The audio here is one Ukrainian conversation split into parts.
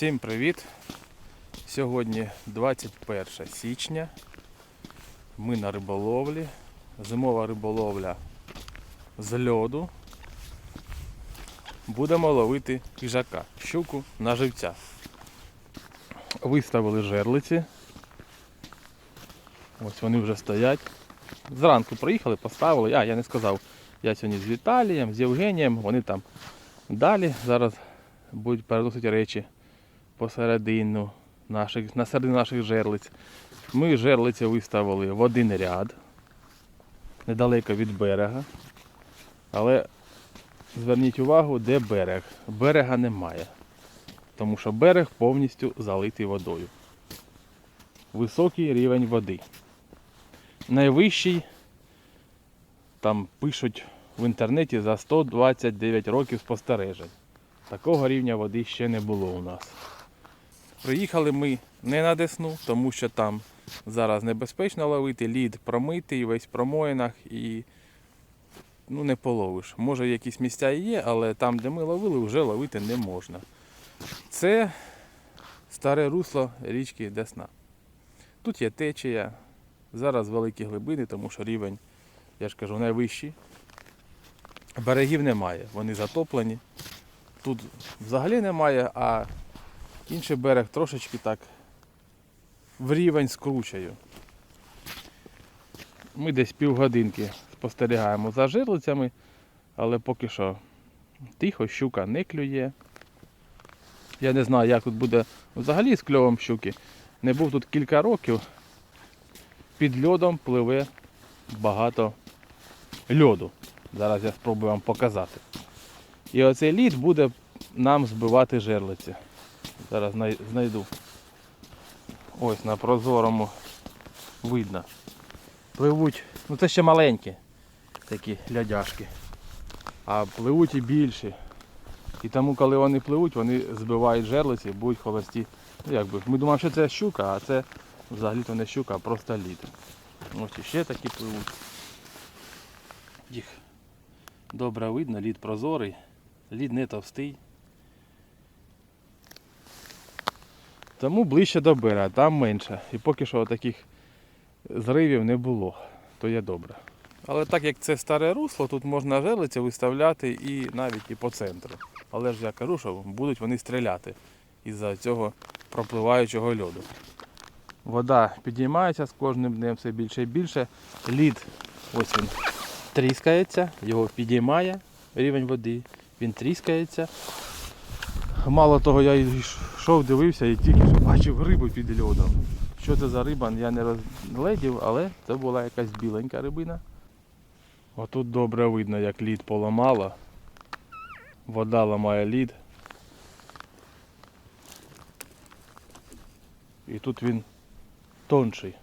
Всім привіт! Сьогодні 21 січня. Ми на риболовлі. Зимова риболовля з льоду. Будемо ловити їжака, щуку на живця. Виставили жерлиці. Ось вони вже стоять. Зранку приїхали, поставили. А, я не сказав. Я сьогодні з Віталієм, з Євгенієм, вони там далі. Зараз будуть переносити речі посередину наших, на середину наших жерлиць. Ми жерлиці виставили в один ряд, недалеко від берега. Але зверніть увагу, де берег. Берега немає. Тому що берег повністю залитий водою. Високий рівень води. Найвищий, там пишуть в інтернеті за 129 років спостережень. Такого рівня води ще не було у нас. Приїхали ми не на Десну, тому що там зараз небезпечно ловити, лід промитий, весь промоїнах і ну, не половиш. Може якісь місця і є, але там, де ми ловили, вже ловити не можна. Це старе русло річки Десна. Тут є течія, зараз великі глибини, тому що рівень, я ж кажу, найвищий. Берегів немає, вони затоплені. Тут взагалі немає, а інший берег трошечки так в рівень скручую. Ми десь півгодинки спостерігаємо за жерлицями, але поки що тихо, щука не клює. Я не знаю, як тут буде взагалі з кльовом щуки. Не був тут кілька років. Під льодом пливе багато льоду. Зараз я спробую вам показати. І оцей лід буде нам збивати жерлиці. Зараз знайду. Ось на прозорому видно. Пливуть, ну це ще маленькі такі лядяшки. А пливуть і більші. І тому, коли вони пливуть, вони збивають жерлиці, будуть холості. Ну, якби, ми думаємо, що це щука, а це взагалі-то не щука, а просто лід. Ось іще такі пливуть. Їх добре видно, лід прозорий, лід не товстий. Тому ближче до берега, там менше. І поки що таких зривів не було, то є добре. Але так як це старе русло, тут можна жерлиці виставляти і навіть і по центру. Але ж я кажу, що будуть вони стріляти із-за цього пропливаючого льоду. Вода підіймається з кожним днем все більше і більше. Лід, ось він, тріскається, його підіймає рівень води, він тріскається. Мало того, я йшов, дивився і тільки що бачив рибу під льодом. Що це за риба, я не розгледів, але це була якась біленька рибина. Отут добре видно, як лід поламало. Вода ламає лід. І тут він тонший.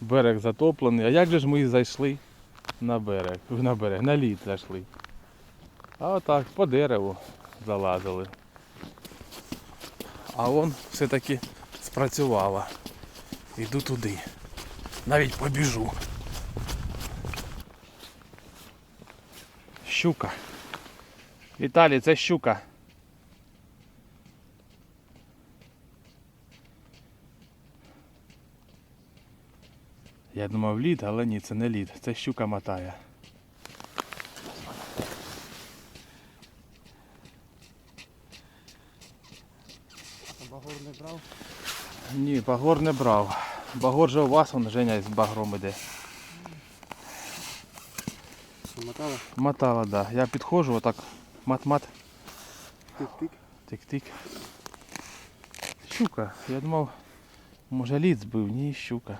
Берег затоплений. А як же ж ми зайшли на берег? На берег, на лід зайшли. А отак, по дереву залазили. А он все-таки спрацювала. Іду туди. Навіть побіжу. Щука. Віталій, це щука. Я думав лід, але ні, це не лід. Це щука мотає. Багор не брав. Ні, багор не брав. Багор же у вас, он Женя з багром іде. Намотала. Мотала, да. Я підходжу, отак мат-мат, Тик-тик. тик-тик. Щука. Я думав, може лід збив, ні, щука.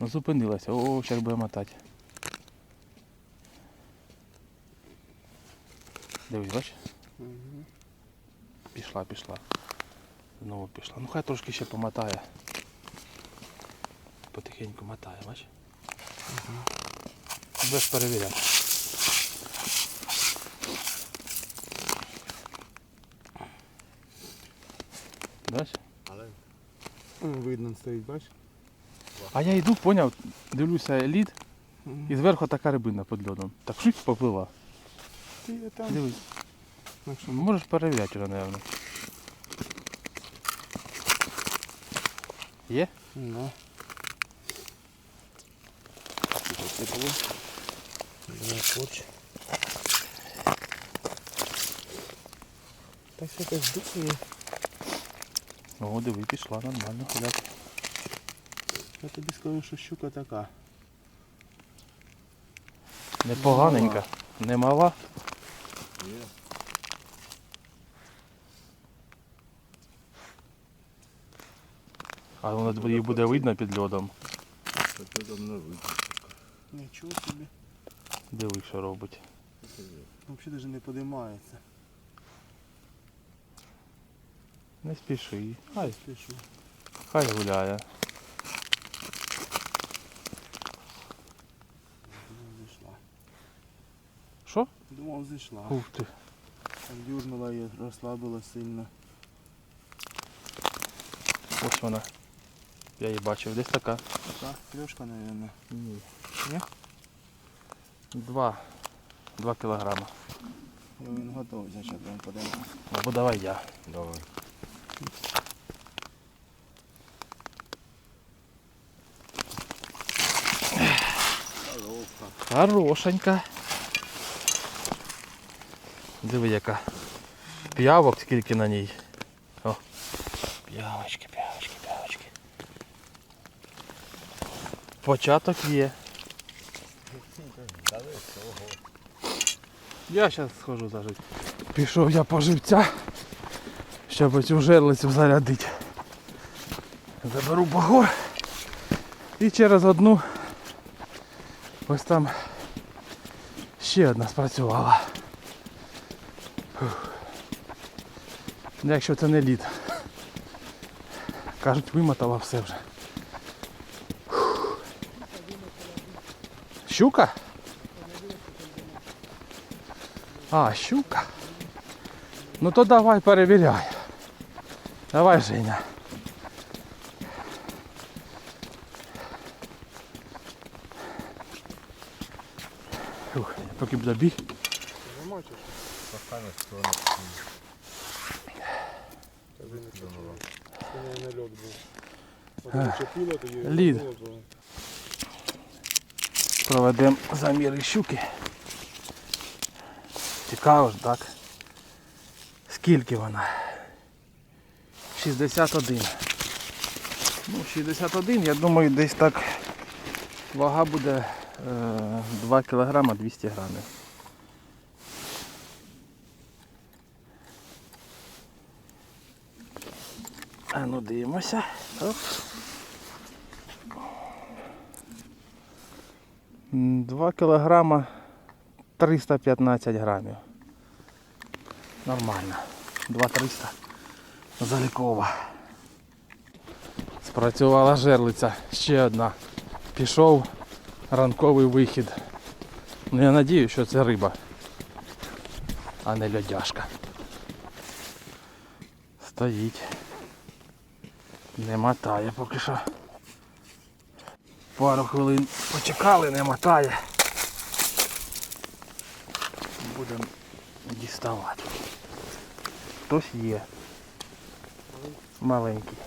Ну зупинилася. О, зараз буде мотати. Дивись, бач? Угу. Пішла, пішла. Знову пішла. Ну хай трошки ще помотає. Потихеньку мотає, бач? Без перевіряти. Бач? Але видно стоїть, бач? А я йду, поняв, дивлюся лід, і зверху така рибина під льодом. Так шуть поплила. Ти там. Дивись. Можеш перевіряти напевно. Є? Ну. Це було. Хоч. Та все якось духає. О, диви, пішла нормально гуляти. Я тобі скажу, що щука така. Непоганенька. Не мала. А воно її буде видно під льодом. Нічого собі. Диви, що робить. Взагалі навіть не подимається. Не спіши. Хай, Не Спішу. хай гуляє. Що? Думав, зійшла. Ух ти. Дюрнула і розслабила сильно. Ось вона. Я її бачив. Десь така. Така кльошка, мабуть. Ні. Ні? Два. Два кілограма. І він готовий, значить, він подимає. Або давай я. Давай. Хорошенька. Диви яка. П'явок скільки на ній. О. П'явочки. Початок є. Я зараз схожу зажити. Пішов я по живця, щоб цю жерлицю зарядити. Заберу багор і через одну Ось там ще одна спрацювала. Фух. Якщо це не лід. Кажуть, вимотала все вже. Щука? А, щука. Ну то давай перевіряй. Давай, Женя. Фух, поки буде біг. Замочиш? Поставиш сторону. Кажи, не чіпила. Це не льот був. От не чіпила, то її Лід. було, то Проведемо заміри щуки. Цікаво ж, так? Скільки вона? 61. Ну, 61, я думаю, десь так вага буде е, 2 кг 200 грамів. А ну дивимося. Оп. 2 кілограма 315 грамів. Нормально. 2-300. Залікова. Спрацювала жерлиця. Ще одна. Пішов ранковий вихід. Ну я надію, що це риба, а не льодяшка. Стоїть. Не мотає поки що. Пару хвилин почекали, не мотає. Будемо діставати. Хтось є. Маленький.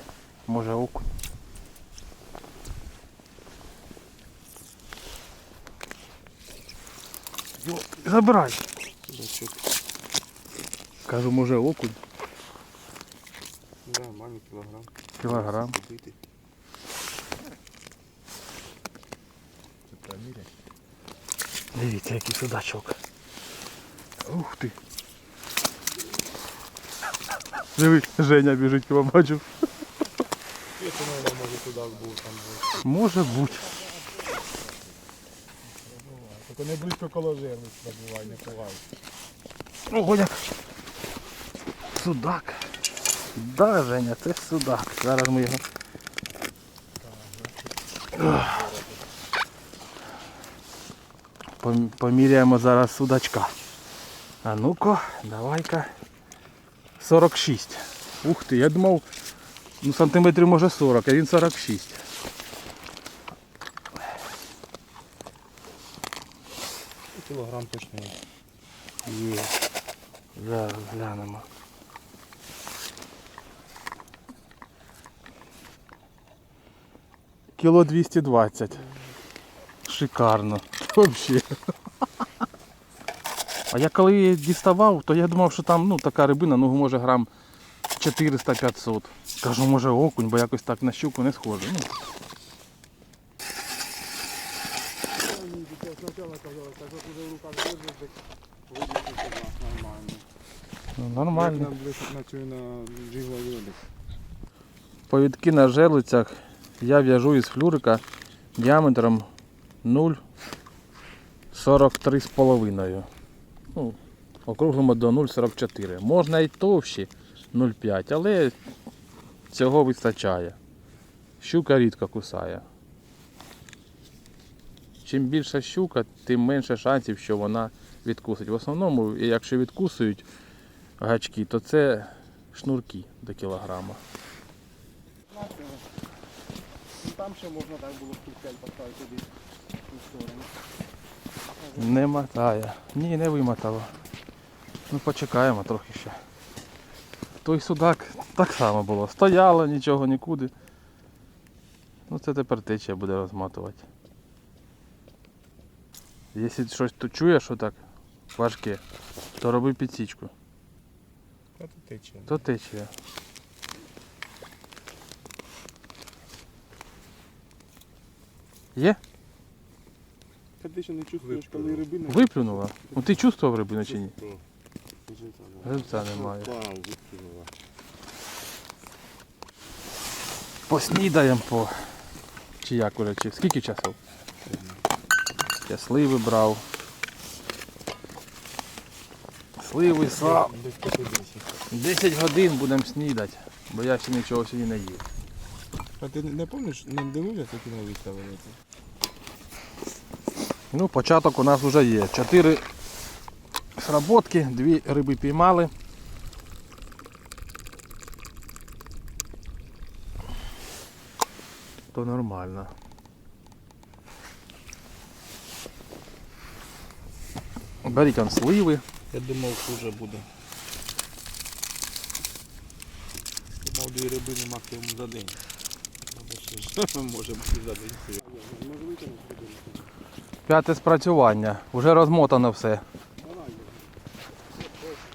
Може окунь. Йо, забирай. Кажу, може окунь. Да, маленький кілограм. Кілограм. Побитий. Це проміряй. Дивіться, який судачок. Ух ти. Диви, Женя біжить, я бачу. Я це, мабуть, може судак був там. Може бути. Тільки не близько коло жерлиць забувай, не ховай. Ого, як. Судак. Да, Женя, це судак. Зараз ми його. Пом- Поміряємо зараз судачка. А ну-ка, давай-ка. 46. Ух ти, я думав, ну сантиметрів може 40, а він 46. Кілограм точно є. Є. Зараз глянемо. кіло 220. Шикарно. Взагалі. А я коли її діставав, то я думав, що там ну, така рибина, ну може грам 400-500. Кажу, може окунь, бо якось так на щуку не схоже. Ну, ну, нормально. Повідки на жерлицях я в'яжу із флюрика діаметром 0,43,5. Ну, округлимо до 0,44. Можна і товщі 0,5, але цього вистачає. Щука рідко кусає. Чим більша щука, тим менше шансів, що вона відкусить. В основному, якщо відкусують гачки, то це шнурки до кілограма. Там ще можна так було пустель поставити туди, в сторону. Не мотає. Ні, не вимотало. Ну почекаємо трохи ще. Той судак так само було. Стояло, нічого нікуди. Ну це тепер течія буде розматувати. Якщо щось тут чуєш, що так важке, то роби підсічку. А тут тече. То течія. Є? Та ти ще не чувствуєш, коли Виплюнула. рибина. Виплюнула? Ну ти чувствував рибину чи ні? Чувствую. Немає. Поснідаємо по. Чи як уже, чи скільки часов? Я сливи брав. Сливи, десять. 10 годин будемо снідати, бо я ще нічого сьогодні не їв. А ти не пам'ятаєш, не дивився, які на виставили це? Ну, початок у нас вже є. Чотири сработки, дві риби піймали. То нормально. Беріть он сливи. Я думав, хуже буде. Думав, дві рибини максимум за день. Може бути за день. П'яте спрацювання. Уже розмотано все.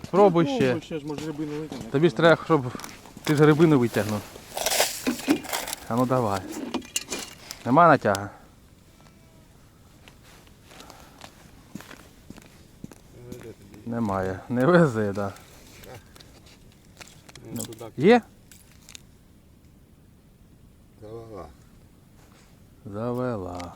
Спробуй ще. Тобі ж треба, щоб ти ж рибину витягнув. А ну давай. Нема натяга? Немає. Не вези, так. Ну. Є? Голова. Завела.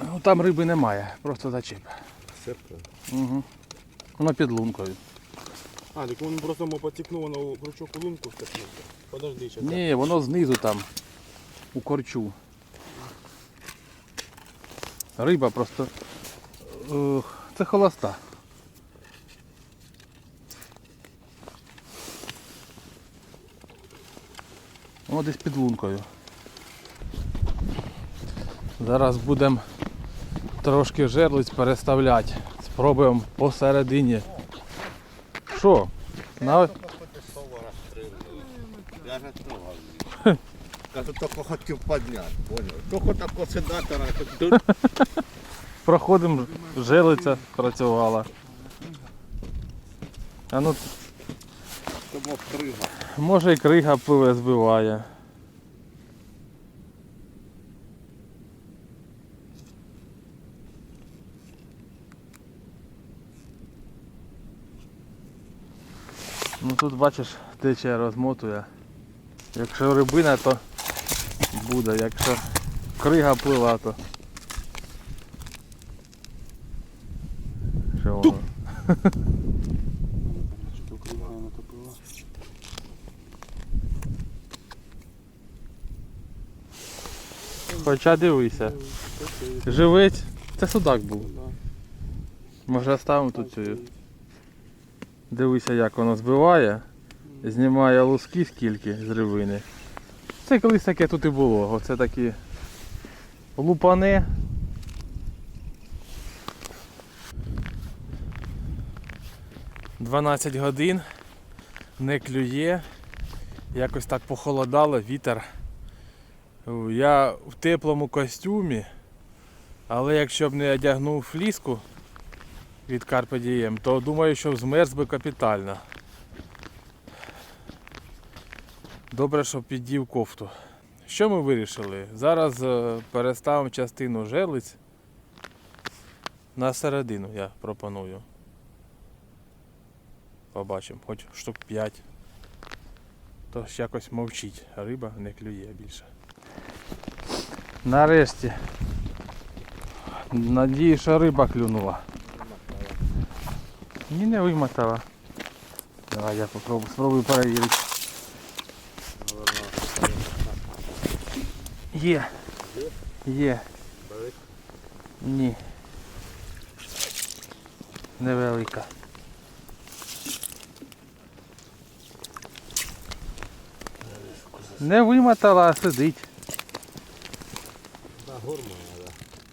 Ну там риби немає, просто зачіп. Сепка. Угу. Воно під лункою. А, так він просто воно у крючок у лунку втекнув. Подожди, ще. Ні, воно знизу там. У корчу. Риба просто. Це холоста. О, десь під лункою. Зараз будемо трошки жерлиць переставляти. Спробуємо посередині. Що? На... Я же тільки хотів підняти, понял? Тільки так осидатора. Тут Проходимо, жилиця працювала. А ну, тому крига. може і крига пиве збиває. Ну тут бачиш, тече розмотує. Якщо рибина, то буде, якщо крига плива, то. Що воно? Хоча дивися. Живець. Це судак був. Може оставимо тут цю. Дивися, як воно збиває. Знімає луски скільки з рибини. Це колись таке тут і було. Оце такі лупане. Дванадцять годин. Не клює. Якось так похолодало, вітер. Я в теплому костюмі, але якщо б не одягнув фліску від Carpe то думаю, що змерз би капітально. Добре, що піддів кофту. Що ми вирішили? Зараз е, переставимо частину жерлиць на середину, я пропоную. Побачимо, хоч штук 5. То ж якось мовчить, риба не клює більше. Нарешті. Надію, що риба клюнула. Ні, не вимотала. Давай я попробую, спробую перевірити. Є. Є. Ні. Невелика. Не вимотала, а сидить.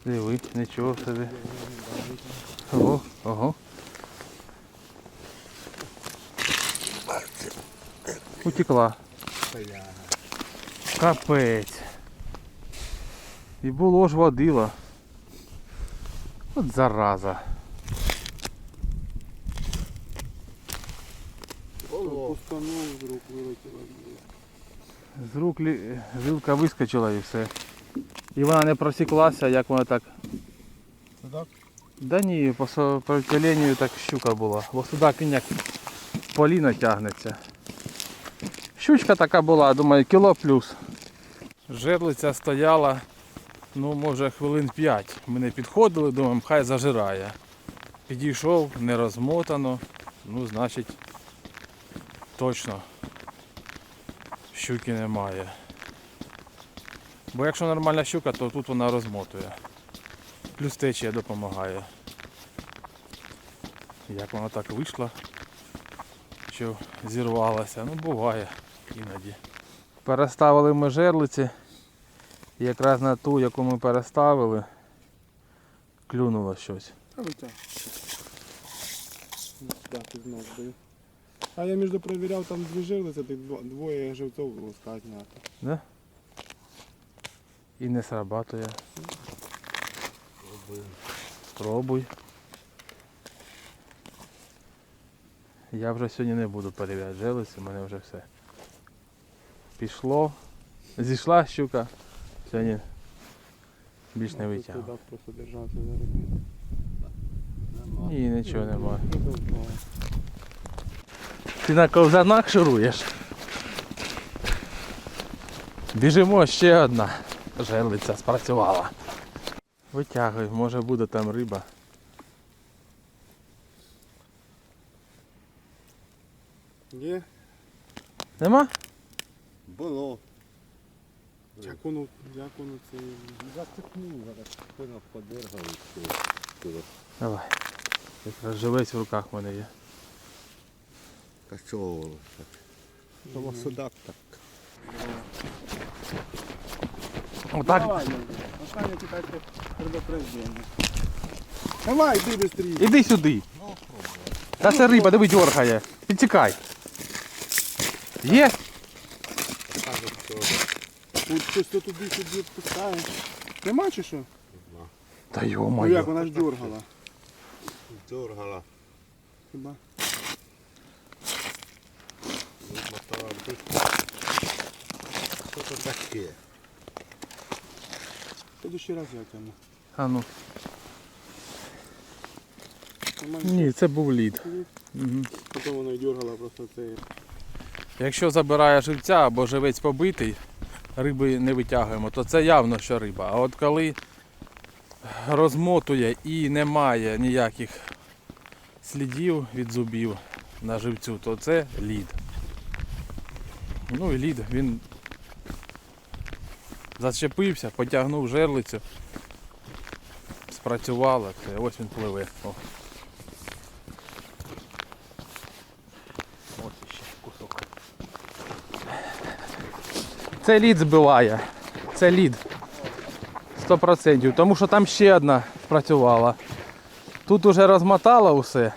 Диви, нічого собі. Ого, ого. Утекла. Капець. І було ж водила. От зараза. З рук жилка вискочила і все. І вона не просіклася, як вона так. Судак? Да ні, по сопротивленню так щука була. Бо судак він як поліно тягнеться. Щучка така була, думаю, кіло плюс. Жерлиця стояла, ну може хвилин 5. Ми не підходили, думаємо, хай зажирає. Підійшов, не розмотано, ну значить точно щуки немає. Бо якщо нормальна щука, то тут вона розмотує. Плюс течія допомагає. Як вона так вийшла, що зірвалася, ну буває іноді. Переставили ми жерлиці. І якраз на ту, яку ми переставили, клюнуло щось. А витяг. Да, ти знов даю. А я між перевіряв, там дві жерлиці, тих двоє живців луска знято. Да? І не срабатує. Спробуй. Я вже сьогодні не буду перевіряти желиці, у мене вже все. Пішло. Зійшла щука. Сьогодні більш не руку. Ні, нічого немає. Ти на ковзанах шуруєш. Біжимо ще одна. Жерлиця спрацювала. Витягуй, може буде там риба. Є? Нема? Було. Як воно, як воно це... Зацепнув, зараз подергав. Давай. Якраз живець в руках в мене є. Так? Тому судак так. Отак. Останнє китайське предупреждення. Давай, йди швидше. Іди сюди. Та це риба, диви дергає. Підтікай. Є? Тут щось то туди сюди відпускає. Нема чи що? Та Ну як вона ж дергала. дергала, Хіба? вимотала быстро. Що це таке? Ще раз я тягну. А ну. Ні, це був лід. Угу. Потім вона й дергала просто це. Якщо забирає живця або живець побитий, риби не витягуємо, то це явно, що риба. А от коли розмотує і немає ніяких слідів від зубів на живцю, то це лід. Ну і лід, він зачепився, потягнув жерлицю, спрацювало, це ось він пливе. О. Ось ще кусок. Це лід збиває. Це лід. 100%. Тому що там ще одна працювала. Тут уже розмотала усе.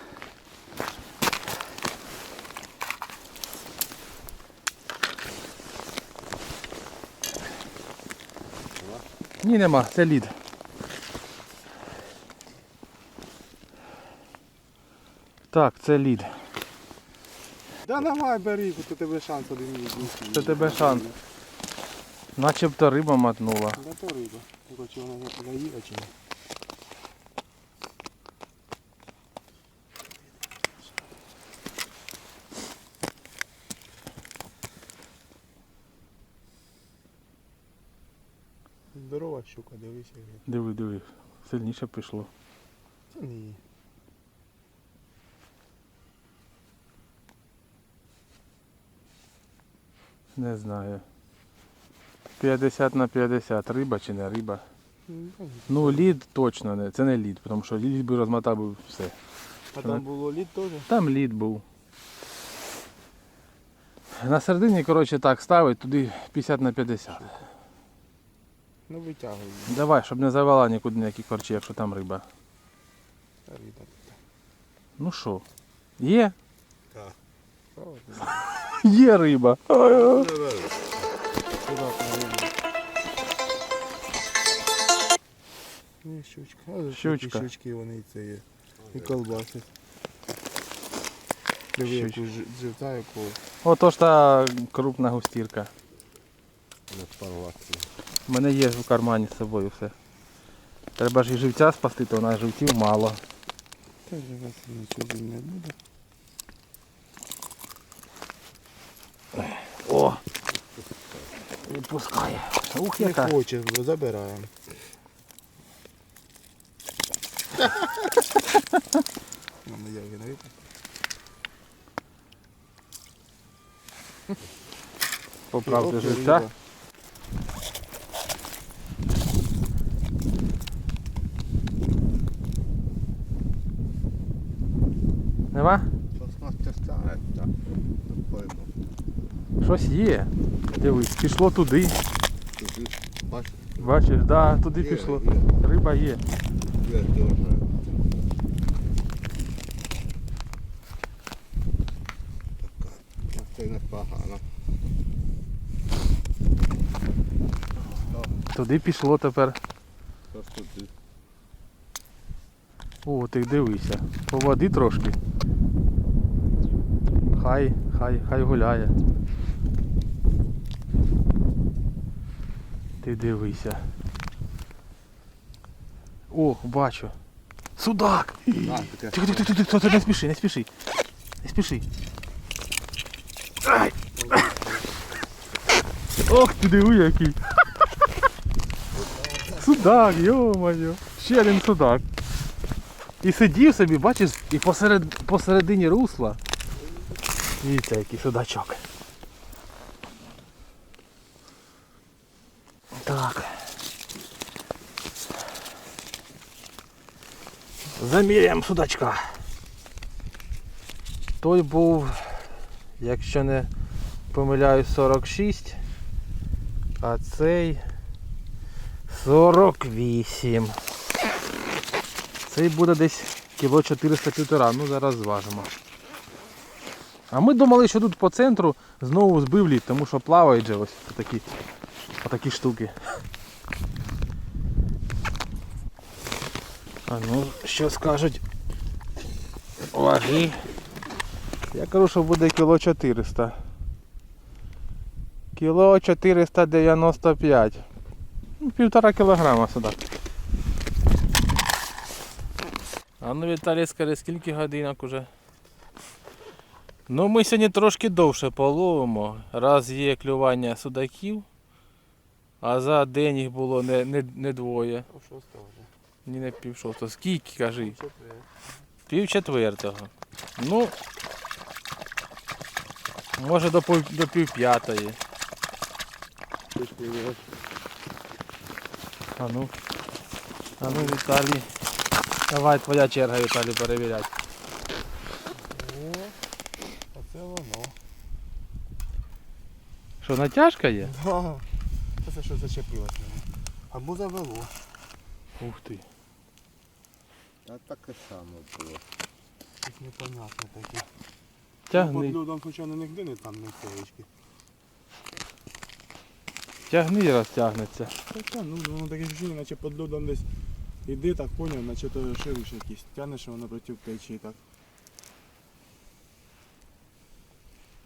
Ні, нема, це лід. Так, це лід. Да давай бери, то тебе шанс один єдиний. Це тебе шанс. Начебто риба матнула. Да то риба. Короче, вона не їде чи ні? Здорова щука, дивися. як. Диви, диви. Сильніше пішло. Це ні. Не знаю. 50 на 50. Риба чи не риба? Ну. Ну, лід точно не. Це не лід, тому що лід би розмотав би все. А там було лід теж? Там лід був. На середині, коротше, так ставить, туди 50 на 50. Ну витягуй. Давай, щоб не завела нікуди ніякі корчі, якщо там риба. Та риба. Ну що? Є? Правда? Є риба. Ні, щучка. А за що Щучка. щучки вони і це є. І колбасять. Диви, яку ж- живця якого. Ото ж та крупна густірка. Не порвати. У мене є в кармані з собою все. Треба ж і живця спасти, то у нас живців мало. Та живець нічого не буде. О! Відпускає. Ух, Не яка. хоче, бо забираємо. Мама яги на випуск. Поправте Оп, живця. риба. Нема? Щось є. Дивись, пішло туди. Туди, бачиш, Бачиш, да, туди Є, пішло. є. Риба є. Туди пішло тепер. О, ти дивися. По води трошки. Хай, хай, хай гуляє. Ти дивися. О, бачу. Судак! Тихо, тихо, тихо, тихо, тихо, не спіши, не спіши. Не спіши. Ай! Ох ти диви який. Судак, йо-моє. Ще один судак. І сидів собі, бачиш, і посеред, посередині русла. Дивіться, який судачок. Так. Заміряємо судачка. Той був, якщо не помиляюсь, 46, а цей 48. Цей буде десь кіло 400 півтора, ну зараз зважимо. А ми думали, що тут по центру знову збив лід, тому що плавають же ось такі, отакі штуки. А ну, що скажуть ваги. Я кажу, що буде кіло 400. Кіло 495. Ну, півтора кілограма сюди. А ну Віталій, скажи, скільки годинок уже? Ну ми сьогодні трошки довше половимо. Раз є клювання судаків, а за день їх було не, не, не двоє. О, що стало вже? Ні не пів шостого. Скільки кажи? Пів четвертого. Ну. Може до пів, до пів п'ятої. А ну. А ну, Віталій. Давай твоя черга, Віталій, перевіряти. О, оце воно. Що, натяжка є? Да. Це що зачепилось мене. Або завело. Ух ти. А таке саме було. Щось непонятне таке. Тягни. Ну, людям хоча не нігде не там не стоїчки. Тягни і розтягнеться. Та, ну, воно таке відчуття, наче під льодом десь іди, так поняв, наче то шириш якийсь. Тянеш воно проти печі так.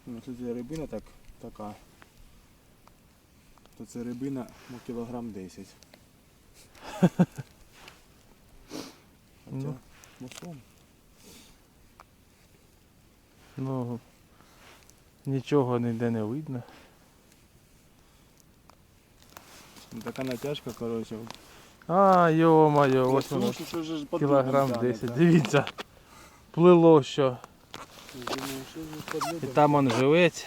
Ну, це рибина так, така. То це рибина ну, кілограм 10. Ну. Хоча. Ну, нічого ніде не видно. Ну, така натяжка, коротше. А, йо-моє, Ну, ось воно. Кілограм льодом 10. Дивіться. Плило що. І там он живець.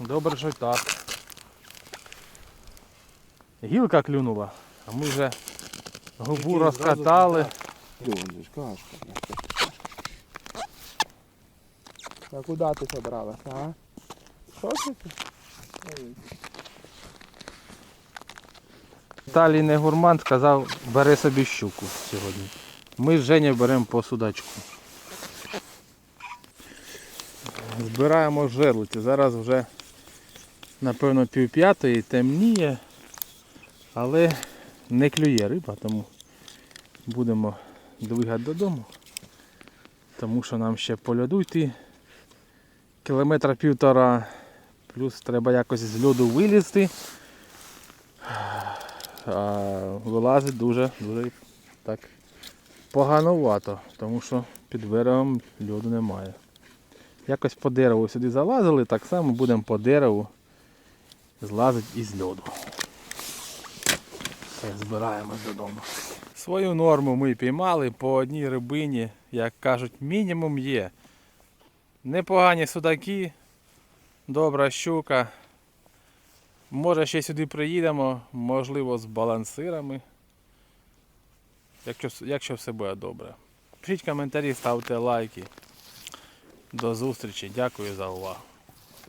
Добре, що так. Гілка клюнула, а ми вже губу розкатали. зразу кашка. А куди ти собралась, а? Що це ти? Віталій не гурман сказав, бери собі щуку сьогодні. Ми з Женєю беремо по судачку. Збираємо жерлиці. Зараз вже напевно пів п'ятої темніє, але не клює риба, тому будемо двигати додому. Тому що нам ще по льоду йти кілометра півтора, плюс треба якось з льоду вилізти. А вилазить дуже, дуже так поганувато, тому що під берегом льоду немає. Якось по дереву сюди залазили, так само будемо по дереву злазити із льоду. Збираємось додому. Свою норму ми піймали по одній рибині, як кажуть, мінімум є. Непогані судаки, добра щука. Може ще сюди приїдемо, можливо, з балансирами. Якщо, якщо все буде добре. Пишіть коментарі, ставте лайки. До зустрічі. Дякую за увагу.